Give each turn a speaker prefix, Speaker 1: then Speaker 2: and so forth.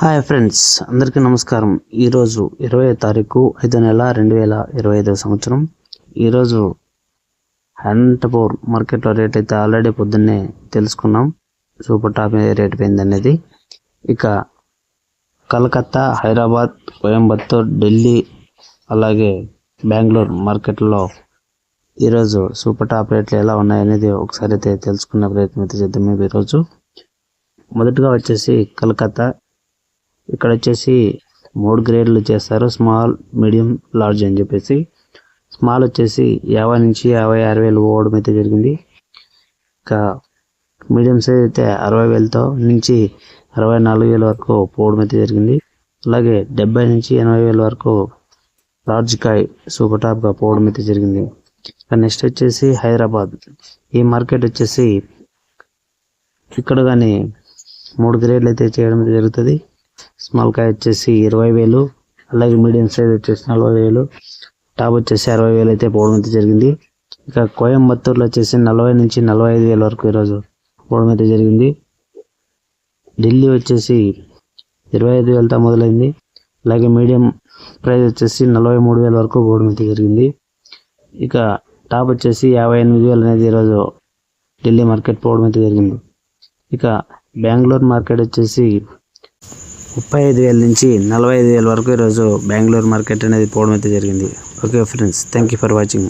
Speaker 1: Hi friends అందరికీ నమస్కారం. ఈరోజు ఇరవై తారీఖు ఐదు నెల రెండు వేల ఇరవై ఐదవ సంవత్సరం. ఈరోజు అనంతపూర్ మార్కెట్లో రేట్ అయితే ఆల్రెడీ పొద్దున్నే తెలుసుకున్నాం. సూపర్ టాప్ రేట్ పోయింది అనేది. ఇక కలకత్తా హైదరాబాద్ కోయంబత్తూర్ ఢిల్లీ అలాగే బెంగళూరు మార్కెట్లో ఈరోజు సూపర్ టాప్ రేట్లు ఎలా ఉన్నాయనేది ఒకసారి అయితే తెలుసుకునే ప్రయత్నం అయితే చేద్దాం మేము ఈరోజు. మొదటగా వచ్చేసి కలకత్తా ఇక్కడ వచ్చేసి మూడు గ్రేడ్లు చేస్తారు. స్మాల్ మీడియం లార్జ్ అని చెప్పేసి. స్మాల్ వచ్చేసి యాభై నుంచి యాభై ఆరు వేలు పోవడం అయితే జరిగింది. ఇంకా మీడియం సైజ్ అయితే అరవై వేలతో నుంచి అరవై నాలుగు వేల వరకు పోవడం అయితే జరిగింది. అలాగే డెబ్బై నుంచి ఎనభై వేల వరకు లార్జ్ కాయ్ సూపర్ టాప్గా పోవడం అయితే జరిగింది. నెక్స్ట్ వచ్చేసి హైదరాబాద్. ఈ మార్కెట్ వచ్చేసి ఇక్కడ కానీ మూడు గ్రేడ్లు అయితే చేయడం జరుగుతుంది. స్మాల్ కాయ వచ్చేసి ఇరవై వేలు అలాగే మీడియం సైజ్ వచ్చేసి నలభై వేలు టాప్ వచ్చేసి అరవై వేలు అయితే పోవడం అయితే జరిగింది. ఇక కోయంబత్తూరులో వచ్చేసి నలభై నుంచి నలభై ఐదు వేల వరకు ఈరోజు పోవడం అయితే జరిగింది. ఢిల్లీ వచ్చేసి ఇరవై ఐదు వేలతో మొదలైంది. అలాగే మీడియం ప్రైస్ వచ్చేసి నలభై మూడు వేల వరకు పోవడం అయితే జరిగింది. ఇక టాప్ వచ్చేసి యాభై ఎనిమిది వేలు అనేది ఈరోజు ఢిల్లీ మార్కెట్ పోవడం అయితే జరిగింది. ఇక బెంగళూరు మార్కెట్ వచ్చేసి ముప్పై ఐదు వేల నుంచి నలభై ఐదు వేల వరకు ఈరోజు బెంగళూరు మార్కెట్ అనేది పోవడం అయితే జరిగింది. Okay friends thank you for watching.